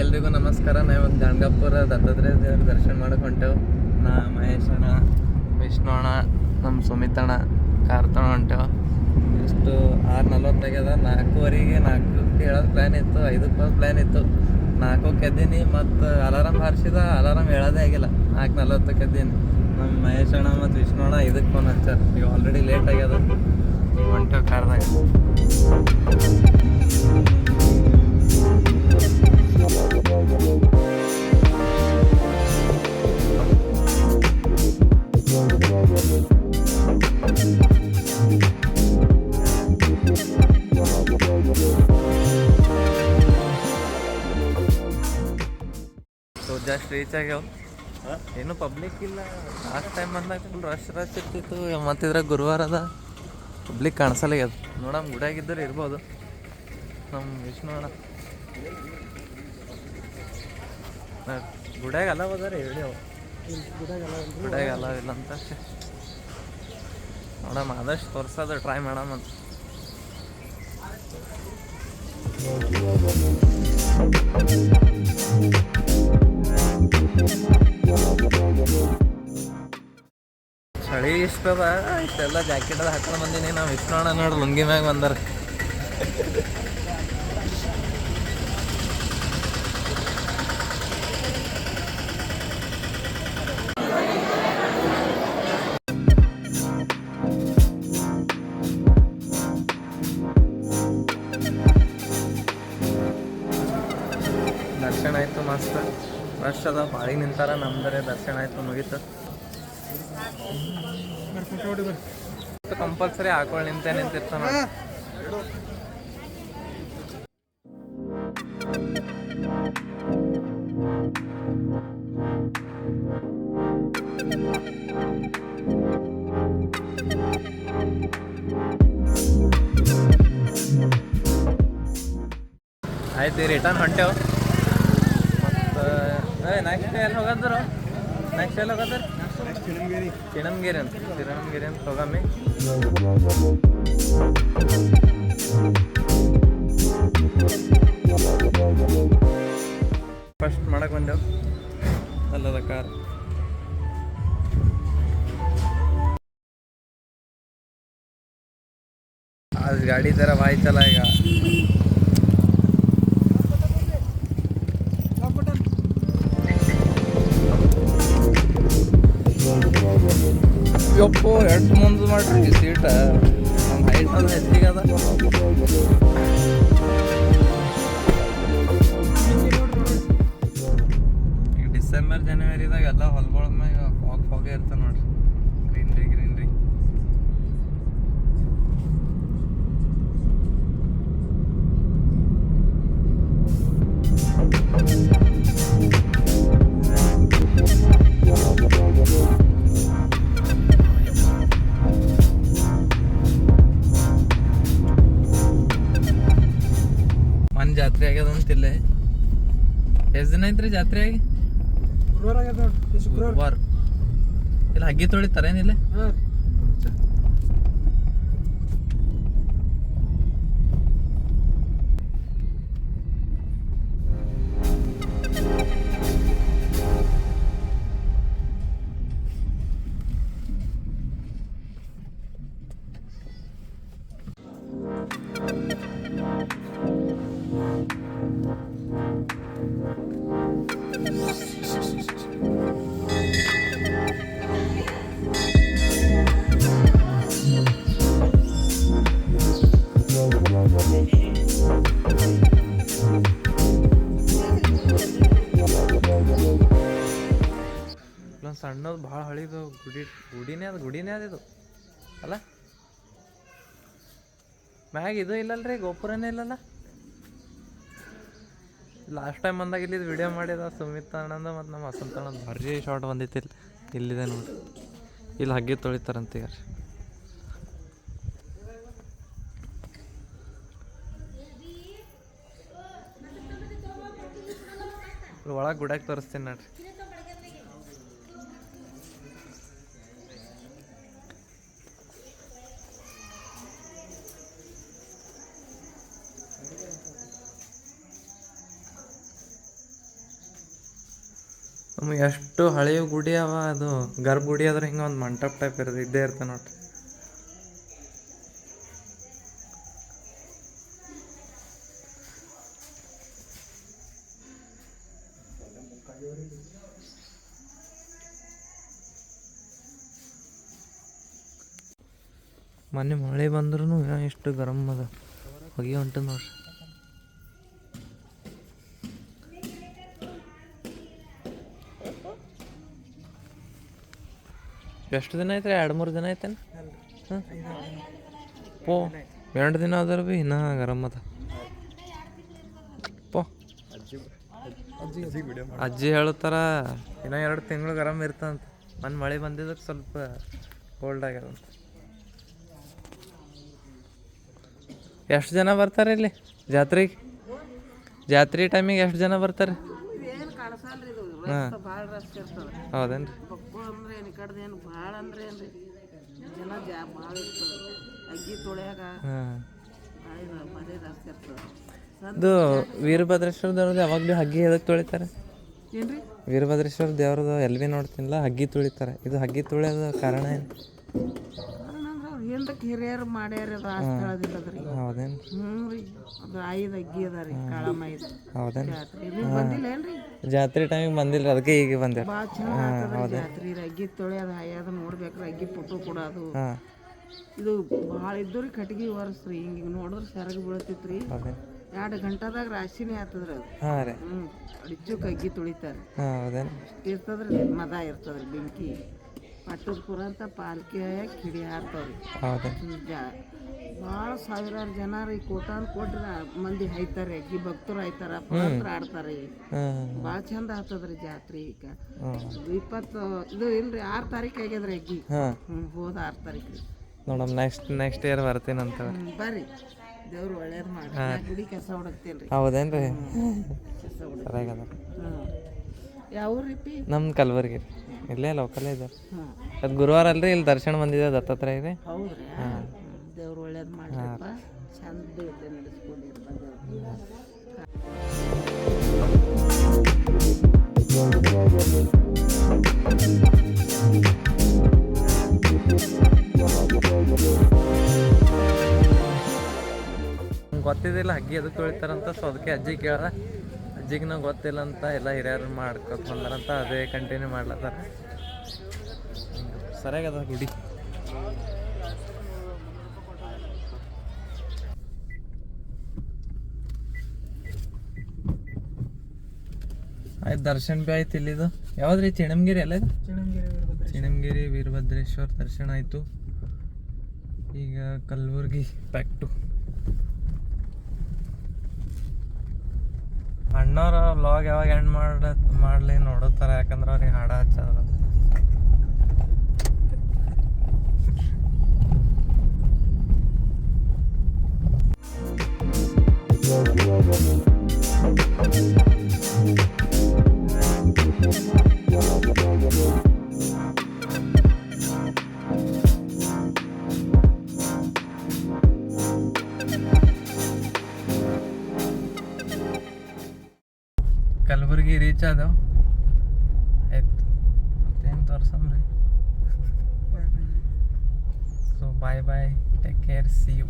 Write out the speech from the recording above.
ಎಲ್ರಿಗೂ ನಮಸ್ಕಾರ. ನಾವು ಗಂಗಾಪುರ ದತ್ತಾತ್ರೇಯ ದೇವ್ರ ದರ್ಶನ ಮಾಡಕ್ಕೆ ಹೊಂಟೇವು. ನಾ ಮಹೇಶ್ ಅಣ್ಣ, ವಿಷ್ಣು ಅಣ್ಣ ನಮ್ಮ ಸುಮಿತ್ ಅಣ್ಣ ಕಾರ್ತಣ ಹೊಂಟೇವು. ಎಷ್ಟು ಆರು ನಲ್ವತ್ತಾಗ್ಯದ ನಾಲ್ಕೂವರೆಗೆ ನಾಲ್ಕು ಹೇಳೋದು ಪ್ಲ್ಯಾನ್ ಇತ್ತು, ಐದಕ್ಕೆ ಹೋದ್ ಪ್ಲ್ಯಾನ್ ಇತ್ತು. ನಾಲ್ಕಕ್ಕೆ ಎದ್ದೀನಿ, ಮತ್ತು ಅಲಾರಾಮ್ ಹಾರಿಸಿದ ಅಲಾರಾಮ್ ಹೇಳೋದೇ ಆಗಿಲ್ಲ. ನಾಲ್ಕು ನಲ್ವತ್ತಕ್ಕೆ ಎದ್ದೀನಿ. ನಮ್ಮ ಮಹೇಶ್ ಅಣ್ಣ ಮತ್ತು ವಿಷ್ಣು ಅಣ್ಣ ಇದಕ್ಕೆ ಫೋನ್ ಹಚ್ಚಾರ. ಈಗ ಆಲ್ರೆಡಿ ಲೇಟ್ ಆಗ್ಯದ. ಒಂಟು ಕಾರ್ದಾಗ. ರೀಚ್ ಆಗ್ಯಾವ. ಏನು ಪಬ್ಲಿಕ್ ಇಲ್ಲ. ಲಾಸ್ಟ್ ಟೈಮ್ ಬಂದಾಗ ಫುಲ್ ರಶ್ ರಶ್ ಇರ್ತಿತ್ತು. ಮತ್ತಿದ್ರೆ ಗುರುವಾರ ಅದ. ಪಬ್ಲಿಕ್ ಕಾಣಿಸಲ್ಲ ನೋಡಮ್ ಗುಡಿಯಾಗಿದ್ದರೆ ಇರ್ಬೋದು. ನಮ್ಮ ವಿಷ್ಣು ಅಣ್ಣ. ಗುಡಿಯಾಗ ಅಲ್ಲ ಹೋದಾರೆ, ಹೇಳಿ ಅವು ಗುಡಿಯಾಗ ಅಲ್ಲ ಇಲ್ಲ ಅಂತ. ನೋಡಮ್ಮ ನೋಡಮ್, ಆದಷ್ಟು ತೋರ್ಸೋದು ಟ್ರೈ ಮಾಡಮ್ ಅಂತ. ಚಳಿ ಅದ ಇಷ್ಟೆಲ್ಲ ಜಾಕೆಟ್ ಅದ ಹಾಕೊಂಡು ಬಂದೀನಿ. ನಾವು ಇಷ್ಟೋಣ ನೋಡ್ರಿ, ಲುಂಗಿ ಮ್ಯಾಗ ಬಂದಾರ. ದರ್ಶನ ಆಯ್ತು ಮಸ್ತ್. ರಶ್ ಅದ ಬಾಳಿ ನಿಂತಾರ, ನಮ್ದರೆ ದರ್ಶನ ಆಯ್ತು ಮುಗೀತು. ಕಂಪಲ್ಸರಿ ಹಾಕೊಳ್ಳಿ ನಿಂತೆ ನಿಂತಿರ್ತಾನ. ಆಯ್ತು ರಿಟರ್ನ್ ಹೊಂಟೇವು ಮತ್ತು ನೆಕ್ಸ್ಟ್ ಎಲ್ಲಿ ಹೋಗದ್ರು ನೆಕ್ಸ್ಟ್ ಎಲ್ಲಿ ಹೋಗದ್ರ சினம்கிரன் சினம்கிரன் சொகமே ஃபஸ்ட் மடக்கு வந்தோம் நல்லத கார் आज गाडी जरा व्हायचा आहे का ಯಪ್ಪೋ ಎಷ್ಟು ಮುಂದೆ ಮಾಡ್ರಿ ಸೀಟ ನಮ್ಮ ಹೈಟ್ ಅದು ಹೆಚ್ಚಿಗೆ ಅದ ಈಗ ಡಿಸೆಂಬರ್ ಜನವರಿದಾಗ ಎಲ್ಲ ಹೊಲ್ಗೊಳ ಮ್ಯಾಗ ಫಾಗ್ ಫಾಗೇ ಇರ್ತಾವ ನೋಡ್ರಿ ಗ್ರೀನ್ರಿ ಗ್ರೀನ್ರಿ ಮನ್ ಐತ್ರಿ ಜಾತ್ರೆ? ಗುರುವಾರ ಆಗ್ಯದ ನೋಡ್ರಿ ಈ ಶುಕ್ರವಾರ ಇಲ್ಲ ಹಗ್ಗಿ ತೊಳಿತಾರೇನಿಲ್ಲ ಹಾಂ. ಗುಡಿನೇ ಅದು ಗುಡಿನೇ ಅದು ಇದು. ಅಲ್ಲ? ಮ್ಯಾಗ ಇದು ಇಲ್ಲಲ್ರಿ, ಗೋಪುರನೇ ಇಲ್ಲಲ್ಲ? ಲಾಸ್ಟ್ ಟೈಮ್ ಬಂದಾಗ ಇಲ್ಲಿ ವಿಡಿಯೋ ಮಾಡಿದ ಸುಮಿತ್ ಅಣ್ಣಂದು ಮತ್ತು ನಮ್ಮ ವಸಂತ ಅಣ್ಣ ಭಾರಿ ಶಾರ್ಟ್ ಬಂದಿತ್ತು ಇಲ್ಲಿ. ಇಲ್ಲಿದೆ ನೋಡಿ. ಇಲ್ಲಿ ಹಗ್ಗಿ ತೊಳಿತಾರಂತ ಈಗ ಒಳಗೆ ಗುಡಕ್ಕೆ ತೋರಿಸ್ತೀನಿ ನೋಡ್ರಿ. ಎಷ್ಟು ಹಳೆಯ ಗುಡಿ ಅವ, ಅದು ಗರ್ಭ ಗುಡಿ ಆದ್ರೆ ಹಿಂಗೆ ಒಂದು ಮಂಟಪ ಟೈಪ್ ಇರೋದು, ಇದ್ದೇ ಇರ್ತದೆ ನೋಡ್ರಿ. ಮೊನ್ನೆ ಮಳೆ ಬಂದ್ರೂ ಎಷ್ಟು ಗರಮ್ ಅದ. ಹೊಗೆ ಹೊಂಟದ ನೋಡ್ರಿ. ಎಷ್ಟು ದಿನ ಐತ್ರಿ? ಎರಡು ಮೂರು ದಿನ ಐತೇನು? ಹಾಂ ಪೋ ಎರಡು ದಿನ ಆದ್ರೆ ಭೀ ಇನ್ನೂ ಗರಮ್ ಅದ. ಪೋ. ಅಜ್ಜಿ ಹೇಳುತ್ತಾರ ಇನ್ನೂ ಎರಡು ತಿಂಗಳು ಗರಮ್ ಇರ್ತಂತ. ಮೊನ್ನೆ ಮಳೆ ಬಂದಿದ್ದಕ್ಕೆ ಸ್ವಲ್ಪ ಕೋಲ್ಡ್ ಆಗ್ಯದಂತ. ಎಷ್ಟು ಜನ ಬರ್ತಾರೆ ಇಲ್ಲಿ? ಜಾತ್ರೆಗೆ ಜಾತ್ರೆ ಟೈಮಿಗೆ ಎಷ್ಟು ಜನ ಬರ್ತಾರೆ? ಹಾಂ. ಹೌದೇನ್ರಿ? ಕಡ್ದು ಏನು ಭಾಳ ಅಂದ್ರೆ ಏನ್ರಿ? ಜನ ಜಾ ಭಾಳ ಇರ್ತದೆ. ಅಗ್ಗಿ ತೊಳ್ಯಾಗ ಭಾಳ ಇದು ಜಾಸ್ತಿ ಇರ್ತದೆ. ಇದು ವೀರಭದ್ರೇಶ್ವರ ದೇವ್ರದ್ದು ಯಾವಾಗ ಭೀ ಹಗ್ಗಿ ಎದಕ್ಕೆ ತೊಳಿತಾರೆ? ಏನ್ರಿ? ವೀರಭದ್ರೇಶ್ವರ ದೇವ್ರದ್ದು ಎಲ್ಲಿ ಭೀ ನೋಡ್ತೀನಿಲ್ಲ ಹಗ್ಗಿ ತುಳಿತಾರೆ. ಇದು ಹಗ್ಗಿ ತುಳಿಯೋದು ಕಾರಣ ಏನು? ಅಂದ್ರೆ ಹಿಂದಕ್ಕೆ ಹಿರಿಯರು ಮಾಡ್ಯಾರ ಅದು ಆ ಸ್ಥಳದಿಲ್ಲದ್ರಿ ಹೌದೇನು ಹ್ಞೂ ರೀ. ಅದು ಐದು ಅಗ್ಗಿ ಅದ ರೀ ಕಾಳಮ್ಮ ಐದು. ಹೌದೇನು ಜಾತ್ರೆ. ನೀವು ಬಂದಿಲ್ಲ ಏನ್ರಿ? ಜಾತ್ರೆ ಟೈಮಿಗೆ ಬಂದಿಲ್ಲ ಅದಕ್ಕೆ ಈಗ ಬಂದೆ ಭಾಳ ಆಗ್ತದ್ರಿ ಜಾತ್ರೆ ರೀ. ಅಗ್ಗಿ ತೊಳ್ಯೋದು ಹಾಯೋದು ನೋಡ್ಬೇಕ್ರಿ ಅಗ್ಗಿ ಫೋಟೋ ಕೊಡೋದು ಹಾಂ. ಇದು ಭಾಳ ಇದ್ದು ರೀ ಕಟ್ಗಿ ಒರೆಸ್ರಿ ಹಿಂಗೆ ನೋಡಿದ್ರೆ ಸೆರಗು ಬೀಳ್ತಿತ್ತು ಹೌದೇನು ಎರಡು ಗಂಟೆದಾಗ ರಾಶಿನೇ ಆತದ್ರಿ ಅದು. ಹಾಂ ರೀ. ಹ್ಞೂ ಅಡಿಚುಕ್ ಅಗ್ಗಿ ತುಳಿತಾರೆ. ಹಾಂ ಹೌದೇನು ಇರ್ತದ್ರಿ ಮದ ಇರ್ತದ್ರಿ ಬೆಂಕಿ. ಪಟ್ಟದ ಪುರ ಅಂತ ಪಾಲ್ಕಿ ಕಿಡಿ ಹಾರ್ತಾವ್ರಿ ಹೌದೇನು ಜಾ ಭಾಳ ಸಾವಿರಾರು ಜನ ರೀ ಕೋಟಾನ್ ಕೋಟಿ ಮಂದಿ ಹಾಯ್ತಾರೆ ಈ ಭಕ್ತರು ಹಾಯ್ತಾರ ಪಾತ್ರ ಆಡ್ತಾರೆ. ಭಾಳ ಚಂದ ಆಗ್ತದ್ರಿ ಜಾತ್ರೆ ಈಗ. ಇಪ್ಪತ್ತು ಇದು ಇಲ್ರಿ ಆರು ತಾರೀಕು ಆಗ್ಯದ್ರಿ ಅಗ್ಗಿ. ಹಾಂ. ಹ್ಞೂ ಹೋದ ಆರು ತಾರೀಕು ರೀ. ನೋಡಮ್ ನೆಕ್ಸ್ಟ್ ನೆಕ್ಸ್ಟ್ ಇಯರ್ ಬರ್ತೀನಂತ ಅಂತ. ಬರ್ರಿ. ದೇವ್ರು ಒಳ್ಳೇದು ಮಾಡಿ ಗುಡಿ ಕೆಲಸ ಹೊಡಕ್ತೇನೆ ಹೌದೇನ್ರಿ? ಹೌದೇನು ರೀ ಕಸ ಹೊಡ ಸರಿಯಾಗದ ಹ್ಞೂ ಯಾವ ರೀ ನಮ್ದು ಕಲಬುರ್ಗಿ. ರೀ ಇಲ್ಲೇ ಲೋಕಲ್ ಇದೆ ಅದು ಗುರುವಾರ ಅಲ್ರಿ ಇಲ್ಲಿ ದರ್ಶನ ಬಂದಿದೆ ದತ್ತಾತ್ರೇಯ ಇದೆ. ಹೌದ್ರಿ? ದೇವ್ರು ಒಳ್ಳೇದು ಮಾಡ್ರಪ್ಪ. ಚಂದ ಇದೆ ನಡೆಸ್ಕೊಂಡಿರಪ್ಪ ದೇವ್ರು ನಂಗೆ ಗೊತ್ತಿದ್ದಿಲ್ಲ ಹಗ್ಗಿ ಎದಕ್ಕೆ ತೊಳಿತಾರಂತ ಸೊ ಅದಕ್ಕೆ ಅಜ್ಜಿ ಕೇಳ್ದ. ಅಜ್ಜಿಗೆ ನಂಗೆ ಗೊತ್ತಿಲ್ಲ ಅಂತ ಎಲ್ಲ ಹಿರಿಯರು ಮಾಡ್ಕೊತ ಬಂದಾರಂತ, ಅದೇ ಕಂಟಿನ್ಯೂ ಮಾಡ್ಲತ್ತಾರ. ಸರಿಯಾಗದ ಗುಡಿ. ಆಯ್ತು, ದರ್ಶನ ಭೀ ಆಯ್ತು ಇಲ್ಲಿದು. ಯಾವ್ದ್ರಿ ಚಿಣಮಗಿರಿ ಅಲ್ಲ ಚಿಣಮಗಿರಿ ವೀರಭದ್ರೇಶ್ವರ ದರ್ಶನ ಆಯಿತು. ಈಗ ಕಲ್ಬುರ್ಗಿ ಬ್ಯಾಕ್ ಟು ಅಣ್ಣವ್ರ ವ್ಲಾಗ್ ಯಾವಾಗ ಎಂಡ್ ಮಾಡ ಮಾಡಲಿ ನೋಡುತ್ತಾರೆ ಯಾಕಂದ್ರೆ ಅವ್ರಿಗೆ ಹಾಡ ಹಚ್ಚದ. ಕಲಬುರ್ಗಿ सुन रहे so bye bye take care see you